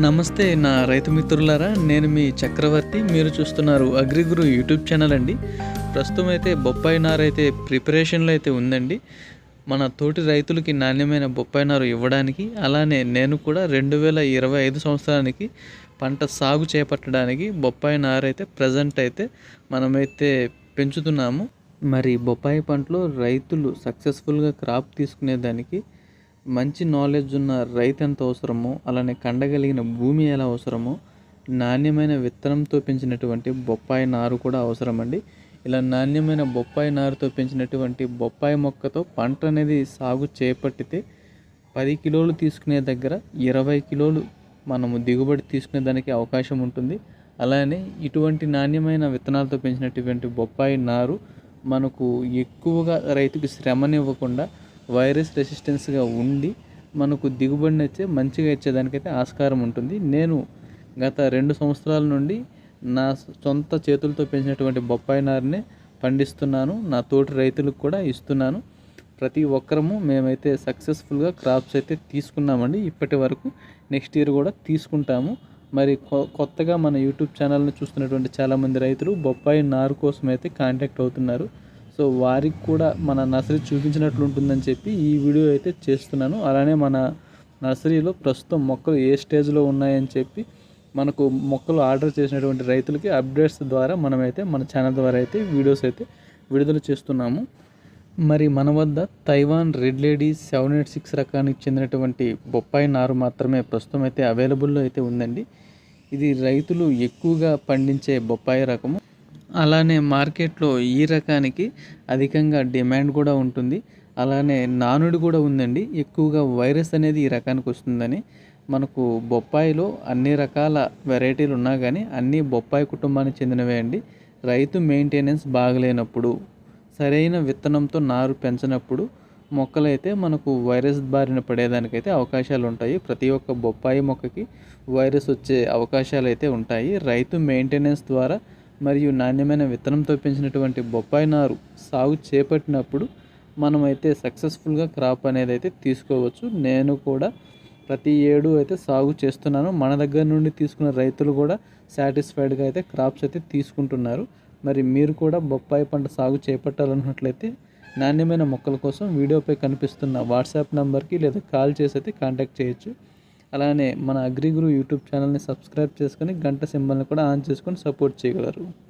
నమస్తే నా రైతు మిత్రులారా నేను మీ చక్రవర్తి. మీరు చూస్తున్నారు అగ్రిగురు యూట్యూబ్ ఛానల్ అండి. ప్రస్తుతం అయితే బొప్పాయి నారు అయితే ప్రిపరేషన్లో అయితే ఉందండి. మన తోటి రైతులకి నాణ్యమైన బొప్పాయి నారు ఇవ్వడానికి అలానే నేను కూడా రెండు వేల ఇరవై ఐదు సంవత్సరానికి పంట సాగు చేపట్టడానికి బొప్పాయి నారు అయితే ప్రజెంట్ అయితే మనమైతే పెంచుతున్నాము. మరి బొప్పాయి పంటలో రైతులు సక్సెస్ఫుల్గా క్రాప్ తీసుకునేదానికి మంచి నాలెడ్జ్ ఉన్న రైతు ఎంత అవసరమో అలానే కండగలిగిన భూమి ఎలా అవసరమో నాణ్యమైన విత్తనంతో పెంచినటువంటి బొప్పాయి నారు కూడా అవసరమండి. ఇలా నాణ్యమైన బొప్పాయి నారుతో పెంచినటువంటి బొప్పాయి మొక్కతో పంట అనేది సాగు చేపట్టితే పది కిలోలు తీసుకునే దగ్గర ఇరవై కిలోలు మనము దిగుబడి తీసుకునే దానికి అవకాశం ఉంటుంది. అలానే ఇటువంటి నాణ్యమైన విత్తనాలతో పెంచినటువంటి బొప్పాయి నారు మనకు ఎక్కువగా రైతుకి శ్రమనివ్వకుండా వైరస్ రెసిస్టెన్స్గా ఉండి మనకు దిగుబడిని అయితే మంచిగా ఇచ్చేదానికైతే ఆస్కారం ఉంటుంది. నేను గత రెండు సంవత్సరాల నుండి నా సొంత చేతులతో పెంచినటువంటి బొప్పాయి నారుని పండిస్తున్నాను. నా తోటి రైతులకు కూడా ఇస్తున్నాను. ప్రతి ఒక్కరము మేమైతే సక్సెస్ఫుల్గా క్రాప్స్ అయితే తీసుకున్నామండి. ఇప్పటి వరకు నెక్స్ట్ ఇయర్ కూడా తీసుకుంటాము. మరి కొ- కొత్తగా మన యూట్యూబ్ ఛానల్ని చూస్తున్నటువంటి చాలామంది రైతులు బొప్పాయి నారు కోసం అయితే కాంటాక్ట్ అవుతున్నారు. సో వారికి కూడా మన నర్సరీ చూపించినట్లు ఉంటుందని చెప్పి ఈ వీడియో అయితే చేస్తున్నాను. అలానే మన నర్సరీలో ప్రస్తుతం మొక్కలు ఏ స్టేజ్లో ఉన్నాయని చెప్పి మనకు మొక్కలు ఆర్డర్ చేసినటువంటి రైతులకి అప్డేట్స్ ద్వారా మనమైతే మన ఛానల్ ద్వారా అయితే వీడియోస్ అయితే విడుదల చేస్తున్నాము. మరి మన వద్ద Taiwan red lady seven eight six రకానికి చెందినటువంటి బొప్పాయి నారు మాత్రమే ప్రస్తుతం అయితే అవైలబుల్లో అయితే ఉందండి. ఇది రైతులు ఎక్కువగా పండించే బొప్పాయి రకము. అలానే మార్కెట్లో ఈ రకానికి అధికంగా డిమాండ్ కూడా ఉంటుంది. అలానే నానుడి కూడా ఉందండి. ఎక్కువగా వైరస్ అనేది ఈ రకానికి వస్తుందని. మనకు బొప్పాయిలో అన్ని రకాల వెరైటీలు ఉన్నా కానీ అన్నీ బొప్పాయి కుటుంబానికి చెందినవే అండి. రైతు మెయింటెనెన్స్ బాగలేనప్పుడు సరైన విత్తనంతో నారు పెంచినప్పుడు మొక్కలైతే మనకు వైరస్ బారిన పడేదానికైతే అవకాశాలు ఉంటాయి. ప్రతి ఒక్క బొప్పాయి మొక్కకి వైరస్ వచ్చే అవకాశాలు అయితే ఉంటాయి. రైతు మెయింటెనెన్స్ ద్వారా మరియు నాణ్యమైన విత్తనంతో పెంచినటువంటి బొప్పాయి నారు సాగు చేపట్టినప్పుడు మనమైతే సక్సెస్ఫుల్గా క్రాప్ అనేది అయితే తీసుకోవచ్చు. నేను కూడా ప్రతి ఏడు అయితే సాగు చేస్తున్నాను. మన దగ్గర నుండి తీసుకున్న రైతులు కూడా సాటిస్ఫైడ్గా అయితే క్రాప్స్ అయితే తీసుకుంటున్నారు. మరి మీరు కూడా బొప్పాయి పంట సాగు చేపట్టాలన్నట్లయితే నాణ్యమైన మొక్కల కోసం వీడియోపై కనిపిస్తున్న వాట్సాప్ నెంబర్కి లేదా కాల్ చేసి అయితే కాంటాక్ట్ చేయొచ్చు. అలానే మన అగ్రిగురు యూట్యూబ్ ఛానల్ని సబ్స్క్రైబ్ చేసుకొని గంట సింబల్ని కూడా ఆన్ చేసుకొని సపోర్ట్ చేయగలరు.